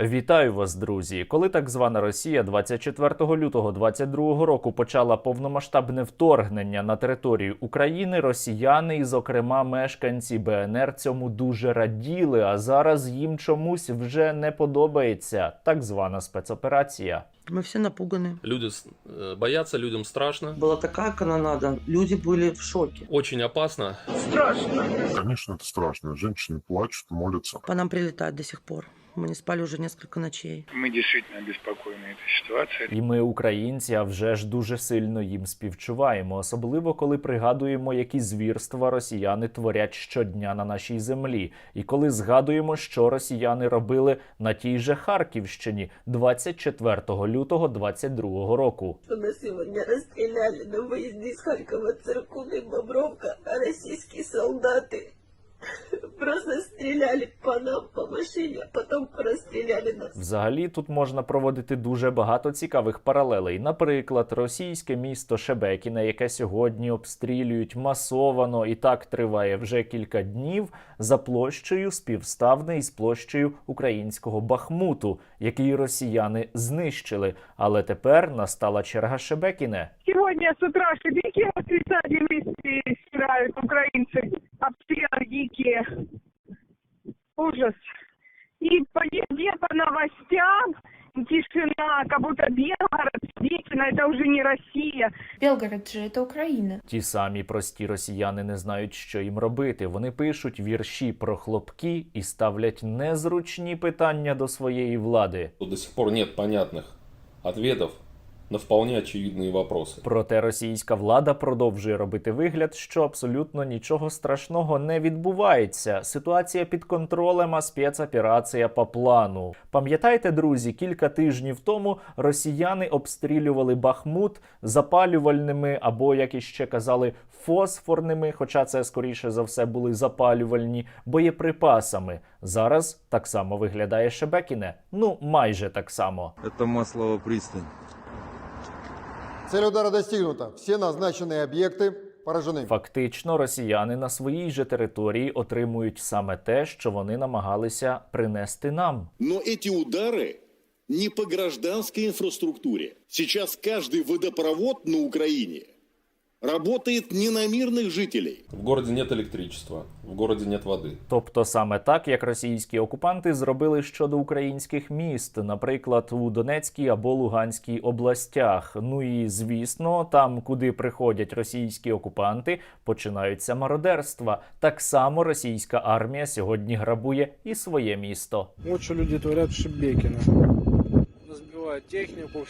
Вітаю вас, друзі! Коли так звана Росія 24 лютого 22 року почала повномасштабне вторгнення на територію України, росіяни і, зокрема, мешканці БНР цьому дуже раділи. А зараз їм чомусь вже не подобається так звана спецоперація. Мы все напуганы. Люди с- э, боятся, людям страшно. Была такая канонада, люди были в шоке. Очень опасно. Конечно, это страшно. Женщины плачут, молятся. По нам прилетает до сих пор. Мы не спали уже несколько ночей. Мы действительно обеспокоены этой ситуацией. І ми, українці, а вже ж дуже сильно їм співчуваємо, особливо коли пригадуємо, які звірства росіяни творять щодня на нашій землі, і коли згадуємо, що росіяни робили на тій же Харківщині 24 лютого 22 року. что нас сегодня расстреляли на выезде из Харькова, Циркуны, Бобровка, а российские солдаты просто стреляли по нам, по машине, а потом расстреляли нас. Взагалі тут можна проводити дуже багато цікавих паралелей. Наприклад, російське місто Шебекіне, яке сьогодні обстрілюють масовано і так триває вже кілька днів, за площею співставне із площею українського Бахмуту, який росіяни знищили. Але тепер настала черга Шебекіне. Сегодня с утра шибики в 31 месте стирают украинцы Обстрелы дикие. Ужас. И по везде по новостям тишина, как будто Белгород, действительно, это уже не Россия. Белгород же это Украина. Ті самі прості росіяни не знають, що їм робити. Вони пишуть вірші про хлопки і ставлять незручні питання до своєї влади. До сих пор нет понятных ответов на вполне очевидные вопросы. Проте російська влада продовжує робити вигляд, що абсолютно нічого страшного не відбувається. Ситуація під контролем, а спецоперація по плану. Пам'ятаєте, друзі, кілька тижнів тому росіяни обстрілювали Бахмут запалювальними або, як іще казали, фосфорними, хоча це скоріше за все були запалювальні боєприпасами. Зараз так само виглядає Шебекіне. Ну майже так само. Это Маслова пристань. Цель удара достигнута. Все назначенные объекты поражены. Фактично, росіяни на своїй же території отримують саме те, що вони намагалися принести нам. Но эти удары не по гражданской инфраструктуре. Сейчас каждый водопровод на Украине работает не на мирных жителей. В городе нет электричества, в городе нет воды. Тобто саме так, як російські окупанти зробили щодо українських міст, наприклад, у Донецькій або Луганській областях. Ну і звісно, там, куди приходять російські окупанти, починаються мародерства. Так само російська армія сьогодні грабує і своє місто. Вот что люди творят в Шебекино. Разбивают технику,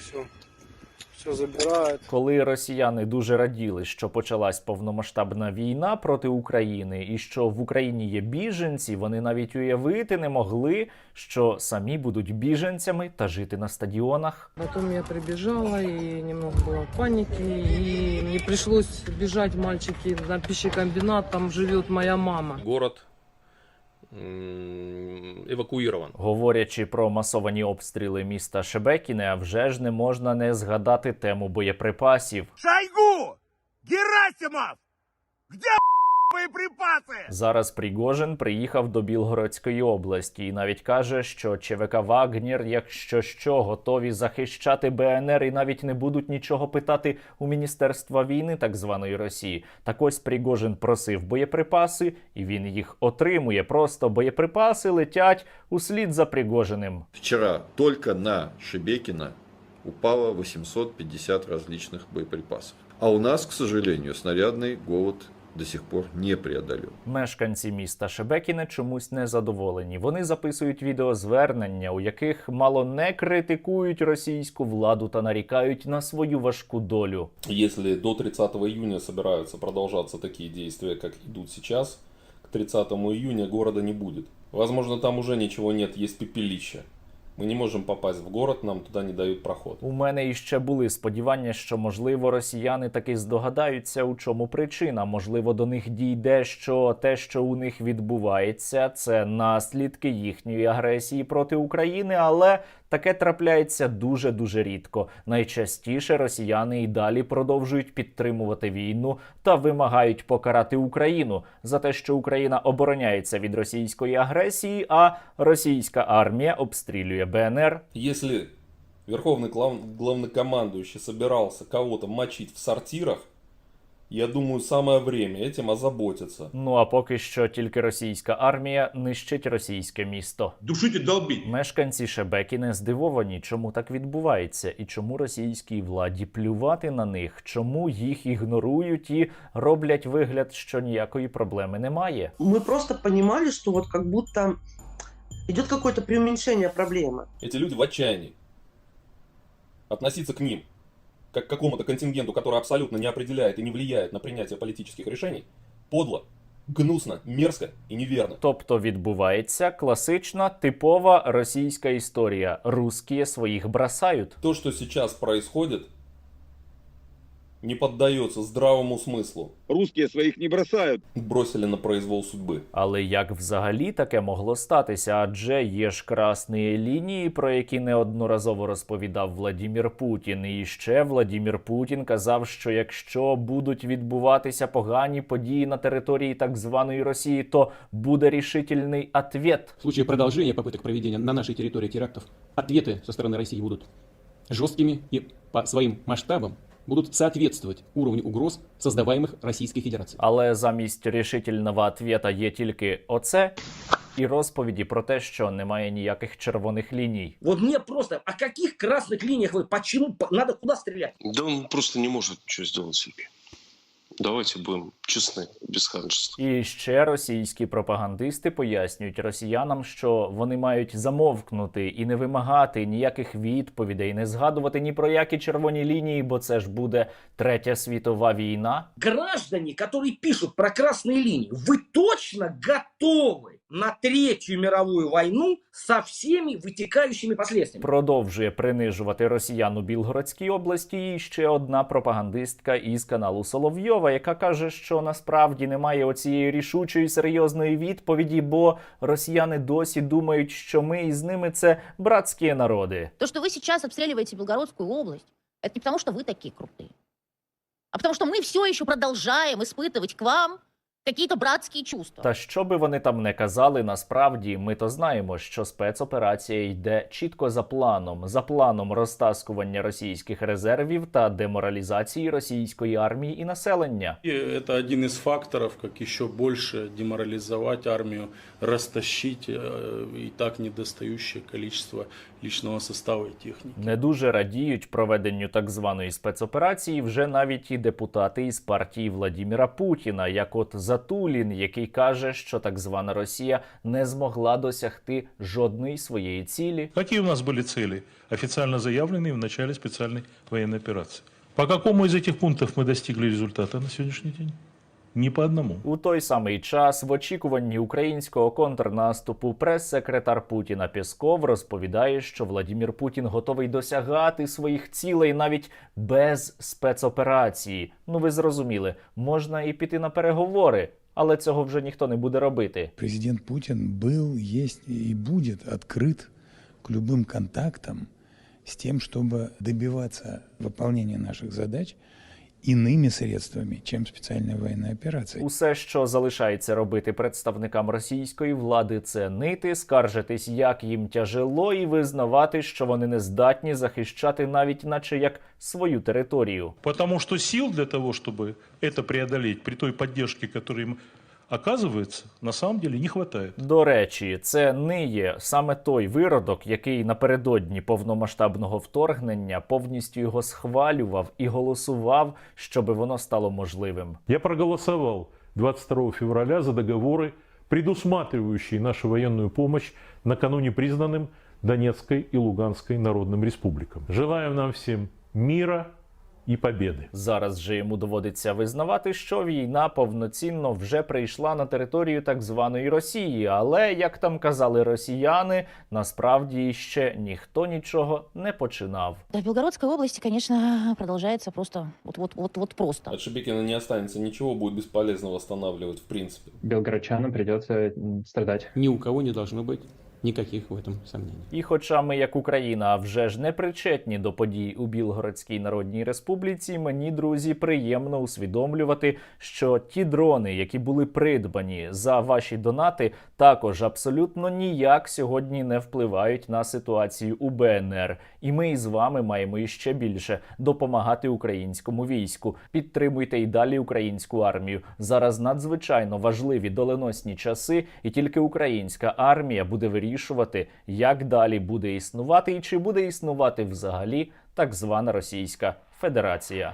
все. Все забирают. Коли росіяни дуже раділи, що почалась повномасштабна війна проти України, і що в Україні є біженці, вони навіть уявити не могли, що самі будуть біженцями та жити на стадіонах. Потом я прибежала, и немного было паники, и мне пришлось бежать, мальчики, на пищекомбинат, там живет моя мама. Город м, эвакуирован. Говорячи про масовані обстріли міста Шебекіне, а вже ж не можна не згадати тему боєприпасів. Шайгу! Герасимов! Где боеприпасы? Зараз Пригожин приїхав до Білгородської області і навіть каже, що ЧВК Вагнір, якщо що, готові захищати БНР і навіть не будуть нічого питати у Міністерства війни так званої Росії. Так ось Пригожин просив боєприпаси, і він їх отримує. Просто боєприпаси летять услід за Пригожиним. Вчера только на Шебекино упало 850 различных боеприпасов. А у нас, к сожалению, снарядный голод до сих пор не преодолен. Мешканці міста Шебекіне чомусь не задоволені. Вони записують відеозвернення, у яких мало не критикують російську владу та нарікають на свою важку долю. Если до 30 июня собираются продолжаться такие действия, как идут сейчас, к 30 июня города не будет. Возможно, там уже ничего нет, есть пепелище. Мы не можемо попасть в город, нам туди не дають проход. У мене іще були сподівання, що можливо росіяни таки здогадаються, у чому причина. Можливо, до них дійде, що те, що у них відбувається, це наслідки їхньої агресії проти України, але Таке трапляється дуже дуже рідко. Найчастіше росіяни і далі продовжують підтримувати війну та вимагають покарати Україну за те, що Україна обороняється від російської агресії, а російська армія обстрілює БНР. Если верховный глав- главнокомандующий собирался кого-то мочить в сортирах, я думаю, самое время этим озаботиться. Ну а поки що тільки російська армія нищить російське місто. Душите долбить. Мешканці Шебекіне здивовані, чому так відбувається, і чому російській владі плювати на них, чому їх ігнорують і роблять вигляд, що ніякої проблеми немає. Мы просто понимали, что вот как будто идет какое-то преуменьшение проблемы. Эти люди в отчаянии. Относиться к ним, как какому-то контингенту, который абсолютно не определяет и не влияет на принятие политических решений, подло, гнусно, мерзко и неверно. Тобто відбувається класична типова російська історія: Русские своїх бросають. То, что сейчас происходит, не поддается здравому смыслу. Русские своих не бросают. Бросили на произвол судьбы. Але як взагалі таке могло статися? Адже є ж красні лінії, про які неодноразово розповідав Владімір Путін. І ще Владімір Путін казав, що якщо будуть відбуватися погані події на території так званої Росії, то буде рішительний ответ. В случае продолжения попыток проведения на нашей территории терактов, ответы со стороны России будут жесткими и по своим масштабам будут соответствовать уровню угроз, создаваемых Российской Федерацией. Але замість рішительного ответа є тільки оце і розповіді про те, що немає ніяких червоних ліній. Вот мне просто, о каких красных линиях вы, почему, по- надо куда стрелять? Да он просто не может ничего сделать себе. Давайте будем честны, без ханжества. І ще російські пропагандисти пояснюють росіянам, що вони мають замовкнути і не вимагати ніяких відповідей, не згадувати ні про які червоні лінії, бо це ж буде третя світова війна. Граждане, которые пишут про красные линии, вы точно готовы на Третью мировую войну со всеми вытекающими последствиями? Продовжує принижувати росіян у Білгородській області. І ще одна пропагандистка із каналу Соловйова, яка каже, що насправді немає оцієї рішучої серйозної відповіді, бо росіяни досі думають, що ми із ними це братські народи. То, что вы сейчас обстреливаете Белгородскую область, это не потому, что вы такие крутые, а потому что мы все еще продолжаем испытывать к вам какие-то братские чувства. Та що би вони там не казали, насправді ми то знаємо, що спецоперація йде чітко за планом, за планом розтаскування російських резервів та деморалізації російської армії і населення. Это один из факторов, как еще больше деморализовать армию, растащить э, и так недостающее количество личного состава и техники. Не дуже радіють проведенню так званої спецоперації вже навіть і депутати із партії Владіміра Путіна, як от Затулін, який каже, що так звана Росія не змогла досягти жодної своєї цілі. Какие у нас были цели, официально заявленные в начале специальной военной операции? По какому из этих пунктов мы достигли результата на сегодняшний день? Ни по одному. У той самий час, в очікуванні українського контрнаступу, прес-секретар Путіна Пєсков розповідає, що Владімір Путін готовий досягати своїх цілей навіть без спецоперації. Ну ви зрозуміли, можна і піти на переговори, але цього вже ніхто не буде робити. Президент Путин был, есть и будет открыт к любым контактам с тем, чтобы добиваться выполнения наших задач иными средствами, чем специальная военная операция. Усе, що залишається робити представникам російської влади, це нити, скаржитись, як їм тяжело, і визнавати, що вони не здатні захищати навіть, наче як свою територію. Потому что сил для того, чтобы это преодолеть, при той поддержке, которая им оказывается, на самом деле не хватает. До речі, це не є саме той виродок, який напередодні повномасштабного вторгнення повністю його схвалював і голосував, щоб воно стало можливим. Я проголосовал 22 февраля за договоры, предусматривающие нашу военную помощь накануне признанным Донецкой и Луганской народным республикам. Желаем нам всем мира і побєди. Зараз же йому доводиться визнавати, що війна повноцінно вже прийшла на територію так званої Росії. Але як там казали росіяни, насправді ще ніхто нічого не починав. Да, в Белгородской области, конечно, продолжается просто вот, вот, вот, вот просто. От Шебекина не останется ничего, будет бесполезно восстанавливать в принципе. Белгородчанам придется страдать. Ни у кого не должно быть никаких в этом сомнений. І хоча ми, як Україна, вже ж не причетні до подій у Білгородській Народній Республіці, мені, друзі, приємно усвідомлювати, що ті дрони, які були придбані за ваші донати, також абсолютно ніяк сьогодні не впливають на ситуацію у БНР. І ми із вами маємо іще більше допомагати українському війську. Підтримуйте і далі українську армію. Зараз надзвичайно важливі доленосні часи, і тільки українська армія буде вирішувати, як далі буде існувати і чи буде існувати взагалі так звана Російська Федерація.